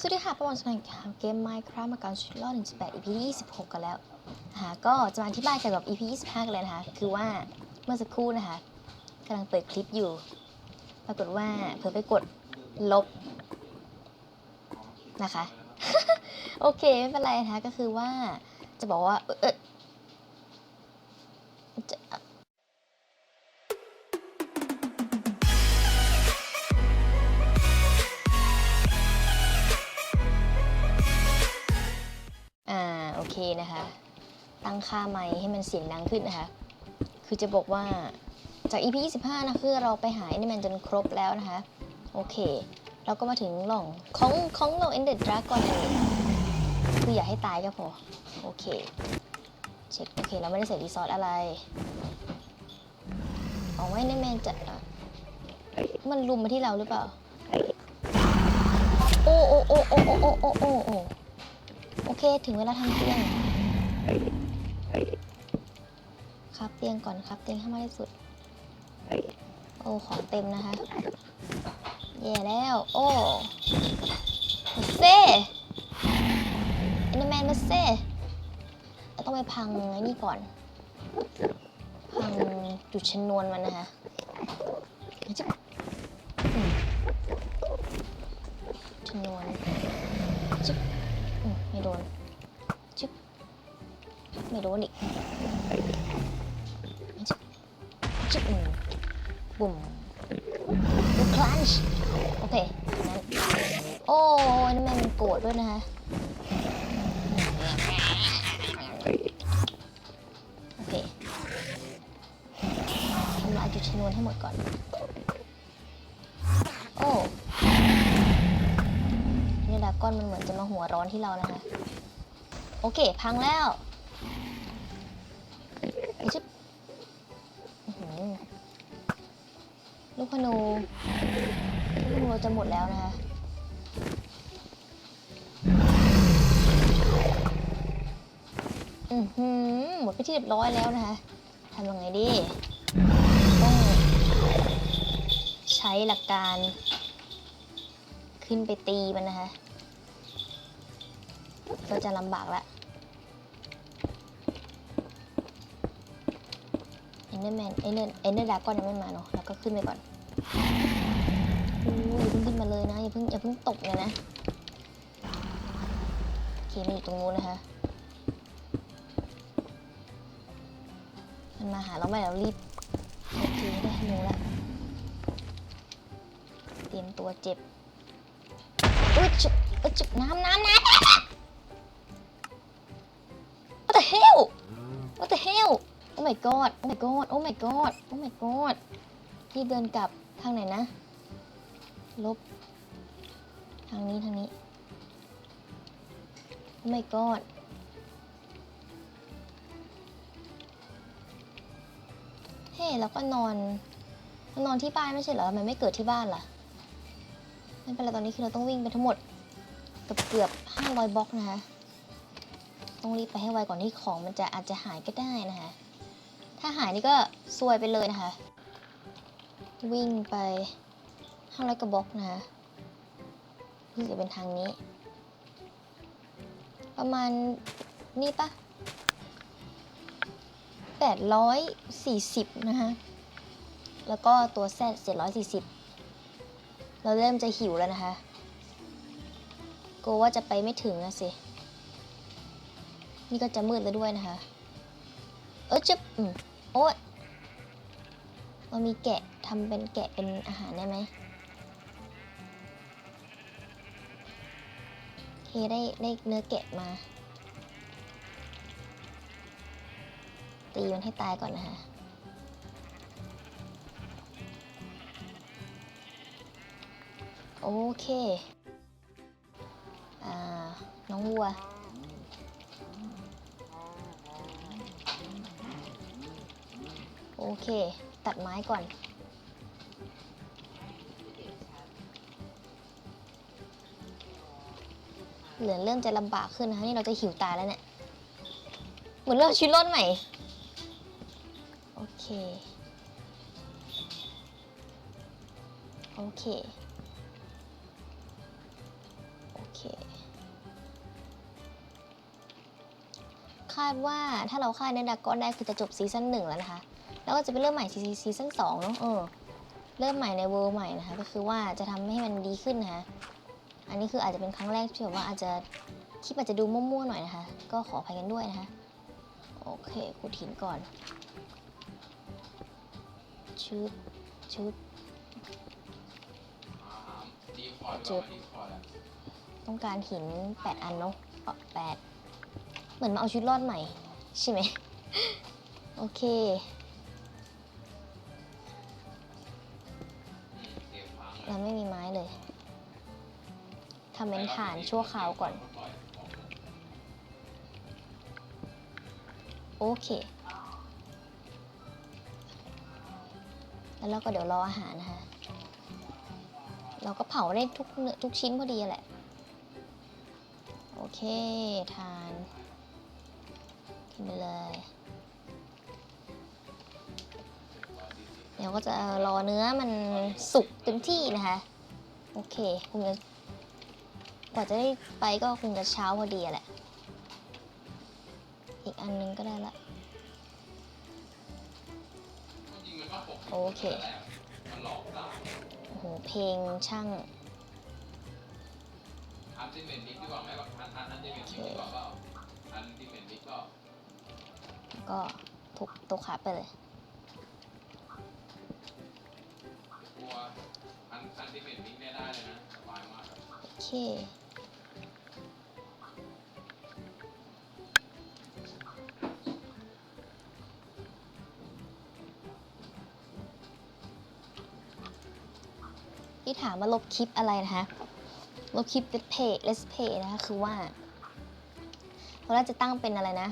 สวัสดีค่ะประวัติศาสตร์เกม Minecraft มาการชีวิตรอด1.8 EP 26 กันแล้วนะคะก็จะมาอธิบายเกี่ยวกับ EP 25 กันเลยนะคะ คือว่าเมื่อสักครู่นะคะกำลังเปิดคลิปอยู่ ปรากฏว่าเพิ่ไปกดลบนะคะ โอเค ไม่เป็นไรนะคะ ก็คือว่าจะบอกว่า เออ เคนะคะ ตั้งค่าไมค์ให้มันเสียงดังขึ้นนะคะ คือจะบอกว่าจาก EP 25 นะคือเราไปหา e n d e r m a n จนครบแล้วนะคะ โอเค เราก็มาถึงหล่องของของเรา Ender Dragon เลยคืออย่าให้ตายก็พอ โอเคเช็คโอเค เราไม่ได้ใส่รีซอสอะไรออกไว้ในแมนจะมันลุมมาที่เราหรือเปล่า โอ้โอ้โอ้โอ้โอ้โอ้โอ้ โอเค ถึงเวลาทำเตียง ครับเตียงก่อนครับเตียงให้มากที่สุด โอ้ ของเต็มนะคะ แย่แล้ว โอ้มาเซ่เอนเดอร์แมนมาเซ่ต้องไปพังไอ้นี่ก่อน พังจุดชนวนมันนะคะ โดนอีกจิ๊บจิ๊บอืมบุ่มคลันช์โอเคโอ้ยนี่มันโกรธด้วยนะคะโอเคทำลายจุดชนวนให้หมดก่อน โอ้นี่ดาก้อนมันเหมือนจะมาหัวร้อนที่เรานะคะ โอเค พังแล้ว ลูกพนูลูกธนูเราจะหมดแล้วนะคะอือหือหมดไปที่เรียบร้อยแล้วนะคะทำยังไงดี ต้อง ใช้หลักการ ขึ้นไปตีมันนะคะ ก็จะลำบากละ อนเดอร์แมนเอ็นเดอร์เอ็นเดอร์ดากอนยังไม่มาเนาะแล้วก็ขึ้นไปก่อนอย่าเพิ่งขึ้นมาเลยนะอย่าเพิ่งอย่าเพิ่งตกเลยนะโอเคมันอยู่ตรงนู้นนะคะมันมาหาเราไม่เรารีบโอเคได้ธนูละเตรียมตัวเจ็บอึดจุบอึดจุบน้ำน้ำน้ำ my god Oh my god Oh my god Oh my god รีบเดินกลับทางไหนนะ ลบ ทางนี้ทางนี้ โอ้ my god เฮ้เราก็นอนนอนที่บ้านไม่ใช่เหรอทำไมันไม่เกิดที่บ้านล่ะ ไม่เป็นไรตอนนี้คือเราต้องวิ่งไปทั้งหมดเกือบเกือบ500บล็อกนะคะ ต้องรีบไปให้ไวก่อนที่ของมันจะอาจจะหายก็ได้นะคะ ถ้าหายนี่ก็ซวยไปเลยนะคะ วิ่งไปห้าร้อยกระบอกนะคะรู้สึกจะเป็นทางนี้ ประมาณนี่ปะแปดร้อยสี่สิบนะคะแล้วก็ตัวแซดเจ็ดร้อยสี่สิบเราเริ่มจะหิวแล้วนะคะกลัวว่าจะไปไม่ถึงนะสิ นี่ก็จะมืดแล้วด้วยนะคะ เออจะอืม โอ๊ยเรามีแกะทำเป็นแกะเป็นอาหารได้ไหมโอเคได้ได้เนื้อแกะมา ตีมันให้ตายก่อนนะคะโอเค อ่า น้องวัว โอเค ตัดไม้ก่อน เหลือเริ่มจะลำบากขึ้นนะคะนี่เราจะหิวตายแล้วเนี่ย เหมือนเราชีวิตรอดใหม่ โอเค โอเค โอเค คาดว่าถ้าเราฆ่าเนดาก้อนได้คือจะจบซีซั่นหนึ่งแล้วนะคะ แล้วก็จะไปเริ่มใหม่ซีซีซั่นสองเนาะเออเริ่มใหม่ในเวอร์ใหม่นะคะ ก็คือว่าจะทำให้มันดีขึ้นนะคะ อันนี้คืออาจจะเป็นครั้งแรกที่แบบว่าอาจจะคลิปอาจจะดูมั่วๆหน่อยนะคะ ก็ขออภัยกันด้วยนะคะ โอเคขุดหินก่อนชืบชืบดีคอร์ดดีดีคอร์ดอะต้องการหิน 8 อันเนาะเอ่อแปดเหมือนมาเอาชีวิตรอดใหม่ ใช่ไหม โอเค เราไม่มีไม้เลยทำเป็นฐานชั่วคราวก่อน โอเค แล้วเราก็เดี๋ยวรออาหารนะคะ เราก็เผาได้ทุกเนื้อทุกชิ้นพอดีแหละ โอเค ทานกินไปเลย เดี๋ยวก็จะรอเนื้อมันสุกเต็มที่นะคะ โอเคคงจะกว่าจะได้ไปก็คงจะเช้าพอดีแหละ อีกอันนึงก็ได้ละ โอเค โอ้โห เพลงช่างทันที่เมนนิกดีกว่าไหมแบบทันทันทันที่เมนนิกดีกว่าเปล่าทันที่เมนนิกก็แล้วก็ทุกตัวขาไปเลย ทันทันที่เมนนิกเนี่ยได้เลยนะสบายมากโอเค ที่ถามว่าลบคลิปอะไรนะคะ ลบคลิป let's play let's play นะคะ คือว่าเราจะตั้งเป็นอะไรนะ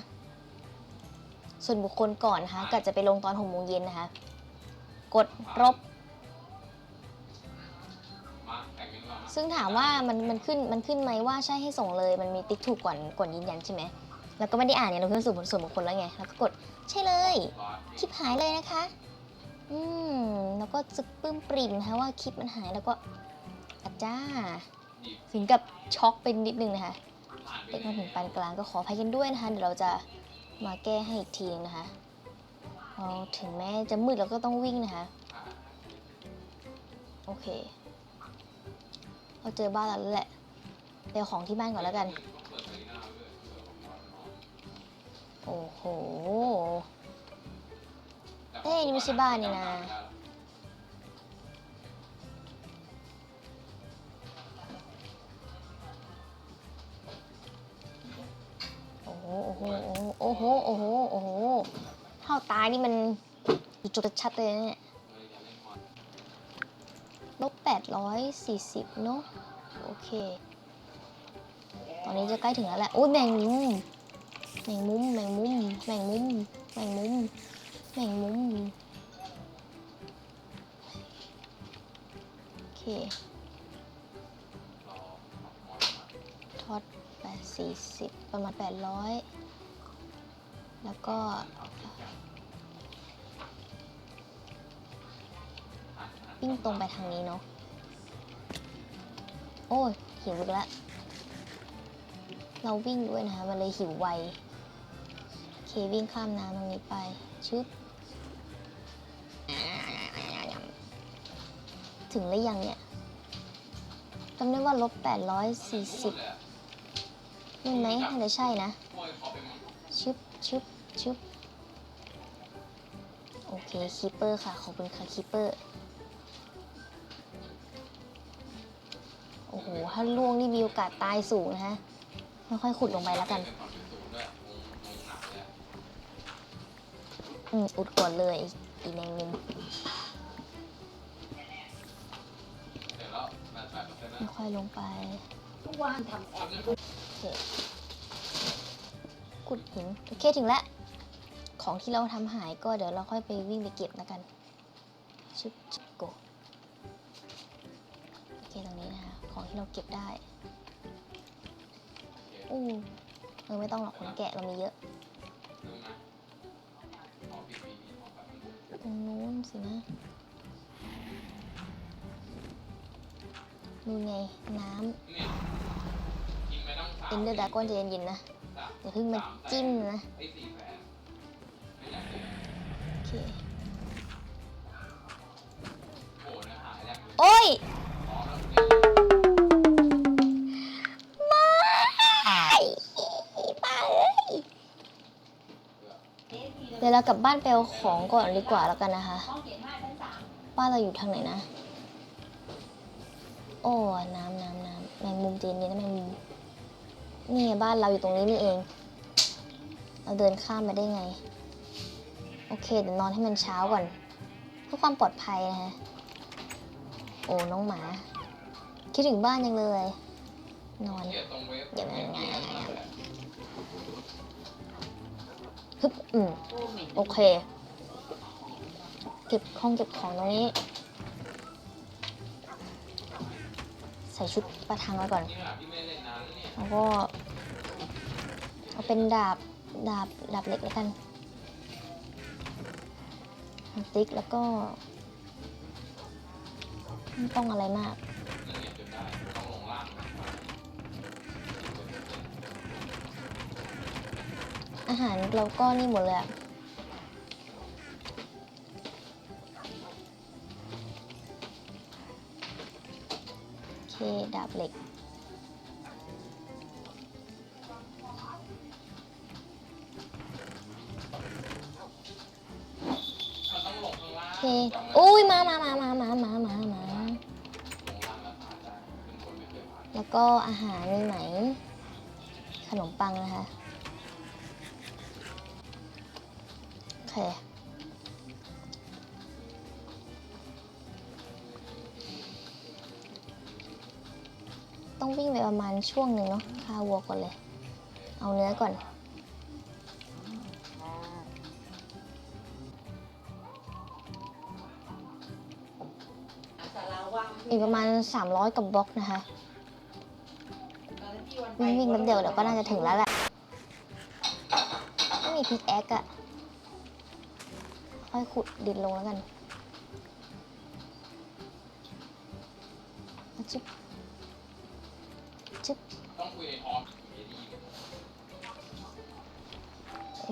ส่วนบุคคลก่อนนะคะก็จะไปลงตอนหกโมงเย็นนะคะ กดรบ ซึ่งถามว่ามันมันขึ้นมันขึ้นไหมว่าใช่ให้ส่งเลย มันมีติ๊กถูกก่อนก่อนยืนยันใช่ไหมแล้วก็ไม่ได้อ่านเนี่ยเราเพิ่งส่วนส่วนบุคคลแล้วไงแล้วก็กดใช่เลยคลิปหายเลยนะคะ อืมแล้วก็จะปลื้มปริ่มนะคะว่าคลิปมันหายแล้วก็อาจ้าหยิบถึงกับช็อกไปนิดนึงนะคะผ่านไปเล็กมาถึงปานกลางก็ขออภัยกันด้วยนะคะเดี๋ยวเราจะมาแก้ให้อีกทีนึงนะคะถึงแม้จะมืดเราก็ต้องวิ่งนะคะ โอเค เราเจอบ้านเราแล้วแหละไปเอาของที่บ้านก่อนแล้วกัน โอ้โห เอ้ยนี่ไม่ใช่บ้านนี่นะ โอ้โห โอ้โห โอ้โห โอ้โห โอ้โห เท่าตายนี่มันจุดชัดเลยเนี่ย 840 เนาะโอเค ตอนนี้จะใกล้ถึงแล้วแหละโอ้ยแมงมุมแมงมุมแมงมุมแมงมุมแมงมุมแมงมุมโอเคทอด840 ประมาณ 800 แล้วก็ปิ้งตรงไปทางนี้เนาะ โอ้ยหิวอีกแล้ว เราวิ่งด้วยนะคะมันเลยหิวไวโอเควิ่งข้ามน้ำตรงนี้ไป ชึบ ถึงแล้วยังเนี่ยจำได้ว่าลบ 840เลยอะนี่ไหมน่าจะใช่นะ ชึบชึบชึบโอเค คีเปอร์ค่ะ ขอบคุณค่ะ คีเปอร์ ถ้าล่วงนี่มีโอกาสตายสูงนะฮะค่อยๆขุดลงไปแล้วกัน อืมอุดก่อนเลยอีแมงมุมเดี๋ยวแล้วแปดแปดเปอร์เซ็นต์นะค่อยๆลงไปทุกวันทำแอปโอเคขุดหินโอเคถึงแล้ว ของที่เราทำหายก็เดี๋ยวเราค่อยไปวิ่งไปเก็บแล้วกันชึบ ที่เราเก็บได้โอเคอู้เออไม่ต้องหรอกขนแกะเรามีเยอะดูนะขอปีปีขอแป๊บนึงตรงนู้นสินะนู่นไง น้เนี่ยกินไปตั้งสามำเอ็นเดอร์ดากอนจะเย็นๆนะสามอย่าเพิ่งมาจิ้มนะไอ้สี่แสนไม่อยากเจอโอเค โอ้เนื้อหาแรกเลย ดี๋ยวเรากลับบ้านไปเอาของก่อนดีกว่าแล้วกันนะคะ บ้านเราอยู่ทางไหนนะ โอ้น้ำน้ำน้ำแมงมุมจีนนี้นะแมงมุมนี่บ้านเราอยู่ตรงนี้นี่เอง เราเดินข้ามมาได้ไง โอเคเดี๋ยวนอนให้มันเช้าก่อนเพื่อความปลอดภัยนะฮะ โอ้น้องหมา คิดถึงบ้านยังเลย นอนเขียนตรง ฮึบอืมโอเค เก็บห้องเก็บของตรงนี้ ใส่ชุดประทังไว้ก่อน แล้วเนี่ยแล้วก็ เอาเป็นดาบ ดาบ ดาบเล็กแล้วกันติ๊กแล้วก็ ไม่ต้องอะไรมาก อาหารเราก็นี่หมดเลยอะโอเค ดาบเหล็ก โอเค อุ้ยมามามามามามามามาลงล่างแล้วผ่านได้เป็นคนไม่เคยผ่าแล้วก็อาหารมีไหม ขนมปังนะคะ เค ต้องวิ่งไปประมาณช่วงหนึ่งเนาะคาวัวก่อนเลย เอาเนื้อก่อน อีกประมาณ 300 กับบล็อกนะคะวิ่งวิ่งแป๊บเดียวเดี๋ยวก็น่าจะถึงแล้วแหละไม่มีพิกแอคอะ ค่อยขุดดินลงแล้วกันจึ๊บจึ๊บ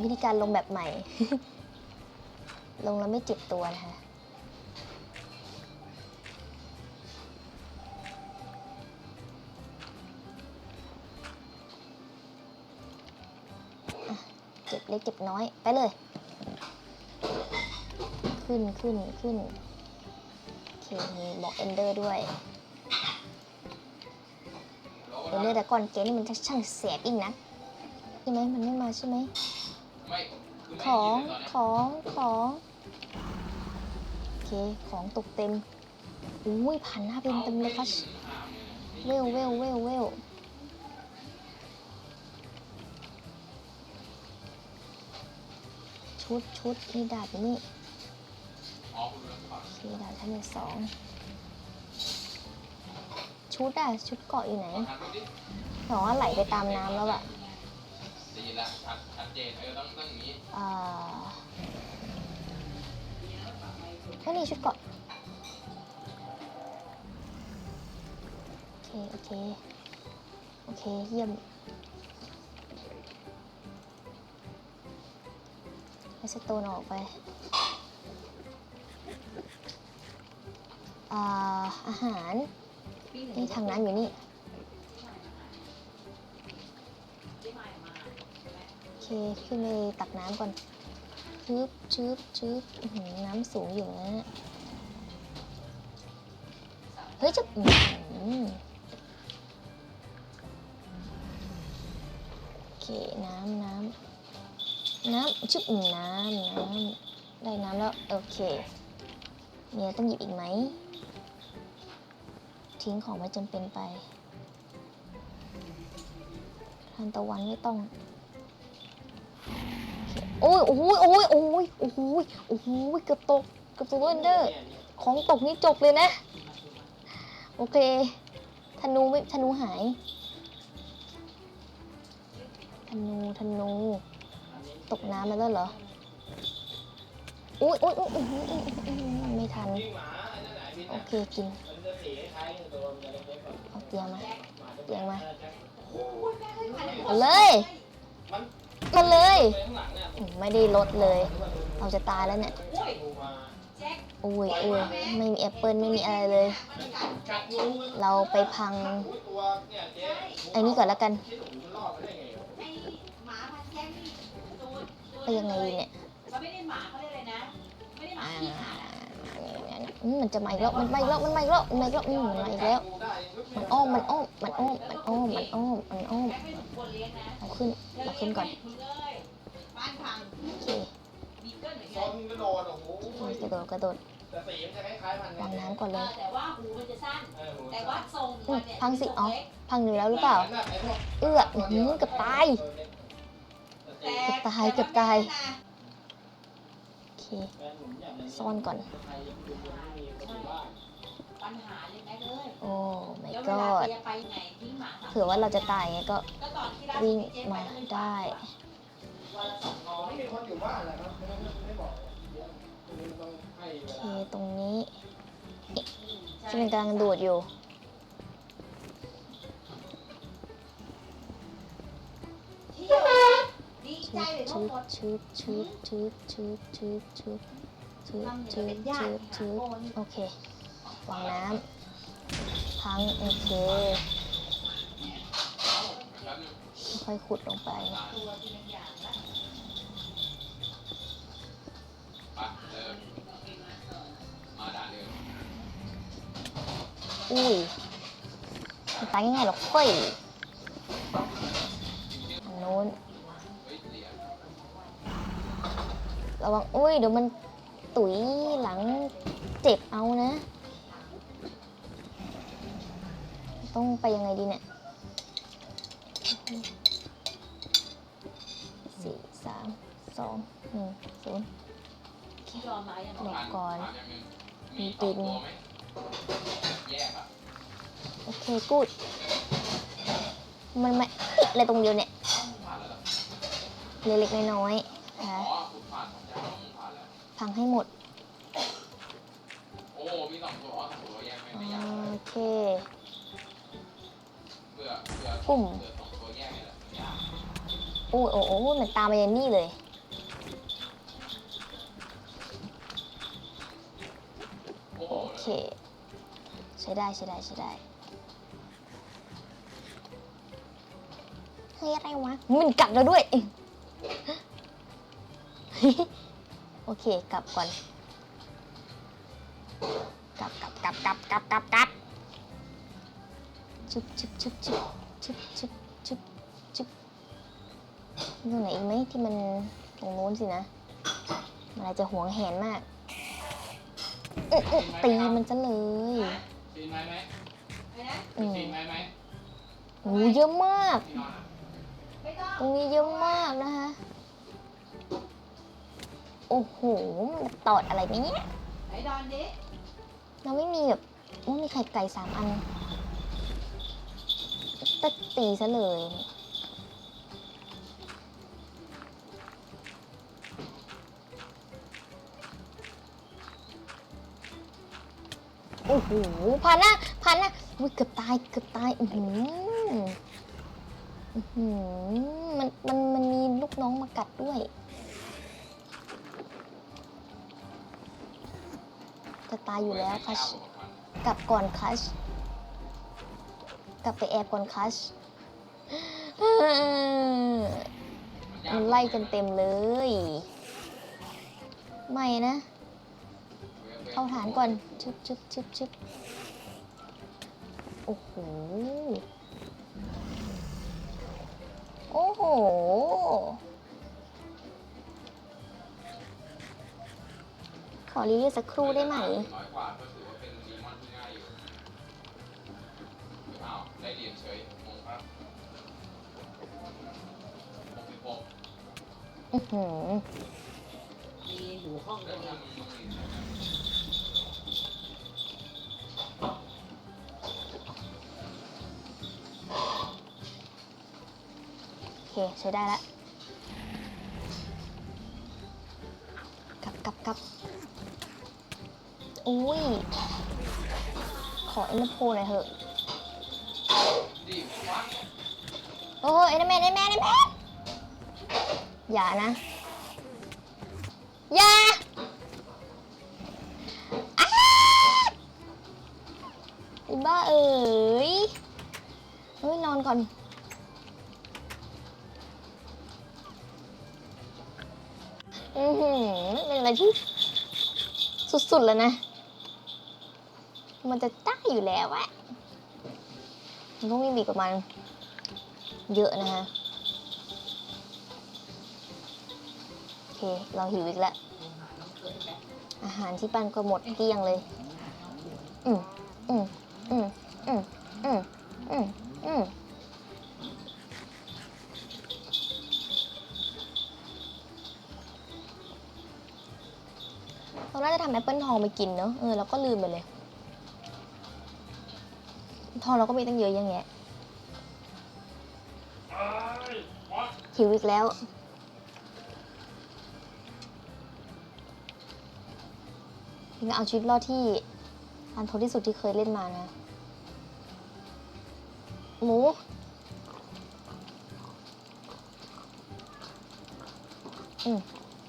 วิธีการลงแบบใหม่ ลงแล้วไม่เจ็บตัวนะคะอะเจ็บเล็กเจ็บน้อยไปเลย ขึ้นขึ้นขึ้นโอเคมีบอกเอนเดอร์ด้วยเอนเดอร์แต่ก่อนเกมนี่มันช่างแสบอีกนะใช่ไหมมันไม่มาใช่ไหมของของของโอเคของตกเต็มอุ้ยผ่านหน้าเป็นเต็มเลยค่ะเวลเวลเวลเวลชุดชุดนี่ดาบนี่ เลือกก่อนโอเคดาบชั้นที่สองชุดอะชุดเกาะอยู่ไหนลองทำดูดิแต่ว่าไหลไปตามน้ำแล้วอะดีละชัดชัดเจนเออต้องต้องอย่างนี้อ่าก็นี่ชุดเกาะโอเค โอเค โอเค เยี่ยมเอาสโตนออกไป อ่าอาหารนี่ทางน้ำอยู่นี่โอเคขึ้นไปตักน้ำก่อนชืบชืบชืบน้ำสูงอยู่นะเฮ้ยจะโอเคน้ำน้ำน้ำชึบน้ำน้ำได้น้ำแล้ว โอเคเมียต้องหยิบอีกไหม ทิ้งของไม่จำเป็นไปทานตะวันไม่ต้องโอ้ยโอ้ยโอ้ยโอ้ยโอ้ยโอ้ยเกือบตกเกือบตกเวนเดอร์ ของตกนี่จบเลยนะ โอเคธนูไม่ธนูหายธนูธนูตกน้ำมาแล้วเหรอโอ้ยอ้ยโอ้ยอื้อหืออื้อหืออื้อหือไม่ทัน โอเค กิน เอาเตียงมาเตียงมาเอาเลย มาเลย ไม่ได้ลดเลย เราจะตายแล้วเนี่ยอุ้ยอุ้ยไม่มีแอปเปิลไม่มีอะไรเลย เราไปพังไอ้นี่ก่อนแล้วกันไปยังไงเนี่ย มันจะมาอีกแล้วมันมาอีกแล้วมันมาอีกแล้วมันมาอีกแล้วมันมาอีกแล้ว มันอ้อมมันอ้อมมันอ้อมมันอ้อมมันอ้อมมันอ้อมเอาขึ้นเอาขึ้นก่อนโอเคกระโดดกระโดดกระโดดวางน้ำก่อนเลยพังสิอ๋อพังอยู่แล้วหรือเปล่า เอื้อหือกับตายกับตายกับตาย ซ่อนก่อน โอ้ไม่ก็เผื่อว่าเราจะตายไงก็วิ่งมาได้โอเค ตรงนี้จะเป็นกำลังดูดอยู่ ดีใจชุบเลยทั้ชุงบชุบชุบชุบชุบชุบชุบชุบชุบชุบชุบโอโอเควางน้ำพังโอเคค่อยขุดลงไปอุ้ยมันตายง่ายๆหรอกเฟ้ย ระวังอุ้ยเดี๋ยวมันตุ๋ยหลังเจ็บเอานะ ต้องไปยังไงดีเนี่ยสี่สามสองหนึ่งศูนย์หลบก่อนถามอย่างหนึงมีมีปิสองงตัวไหมแยกอะโอเคกูดมันไม่อะไรตรงเดียวเนี่ยผ่านแล้วเหรอเล็กๆน้อยๆ อ๋ นะ อคุณผ่านของเจ้าผ่าน แล้วพังให้หมด โอ้ มีสองตัวอ๋อสองตัวแยกไม่ไม่ยากโอเค เบื่อเบื่อปุ่ม เบื่อสองตัวแยกนี่แหละยากโอ้ยโอ้โอ้มันตามมายันนี่เลย โอ้โหโอเค ใช้ได้ใช้ได้ใช้ได้เฮ้ยอะไรวะมันกัดเราด้วยโอ เคกลับก่อน กลับกลับกลับกลับกลับกลับกลับชุบชุบชุบชุบชุบชุบชุบชุบตรงไหนอีกไหมที่มันตรงนู้นสินะมันอาจจะหวงแหนมากอื้ออื้อตีมันซะเลยปีนไหมไหมไอ้นะอืมปีนไหมไหมโอ้เยอะมากที่นอนอะไม่ต้องตรงนี้เยอะมากนะคะ โอ้โหตอดอะไรเนี่ยไอ้ดอนดิเราไม่มีแบบไม่มีไข่ไก่สามอันตะตีซะเลยโอ้โหผ่านนะผ่านนะอุ้ยเกือบตายเกือบตายอือหืออือหือมันมันมันมีลูกน้องมากัดด้วย จะตายอยู่แล้วคัชกลับก่อนคัชกลับไปแอบก่อนคัชมันไล่กันเต็มเลย ไม่นะ เข้าฐานก่อนชึบชึบชึบชึบโอ้โห โอ้โห ขอรีวิวสักครู่ได้ไหมอือหือมียโอเค ใช้ได้แล้วกลับกลับกลับ อุ้ย ขอเอ็นโพหน่อยเถอะโอ้ยเอ็นแมนเอ็นแมนเอ็นแมนอย่านะ อย่าอ้าไอ้บ้าเอ๋ยเฮ้ยนอนก่อนอือหือเป็นอะไรที่สุดๆแล้วนะ มันจะได้อยู่แล้วอะมันต้องวิ่บีกประมาณเยอะนะฮะ โอเค เราหิวอีกแล้ว อาหารที่ปั้นก็หมดเกลี้ยงเลย อืมอืมอืมอืมอืมอืมอืมเราน่าจะทำแอปเปิลทองไปกินเนอะเออเราก็ลืมไปเลย ทองเราก็มีตั้งเยอะแยะแยะหิวอีกแล้ว นี่ก็เอาชีวิตรอดที่ อันทนที่สุดที่เคยเล่นมานะ หมู อืม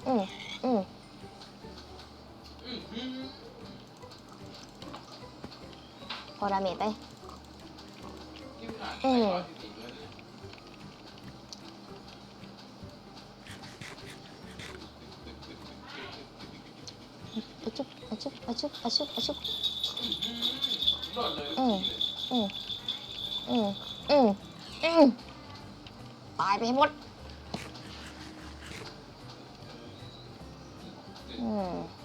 อืมอืมอื้อหือพอดาเมจไป อืมอยสิบสี่ด้วยนะอาชุบอาชุบอาชุบอาชุบอาชุบอืมอืมอืมอืมอืมตายไปให้หมดอืม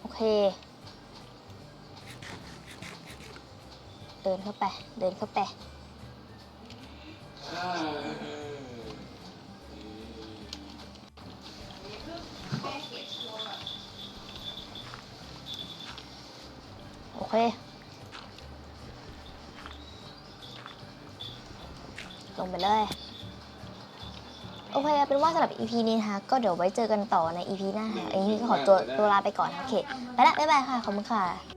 โอเค เดินเข้าไป เดินเข้าไป EP นี้นะคะ ก็เดี๋ยวไว้เจอกันต่อใน EP หน้าค่ะอันนี้ก็ขอตัวตัวลาไปก่อนนะโอเค ไปละบ๊ายบายค่ะ ขอบคุณค่ะ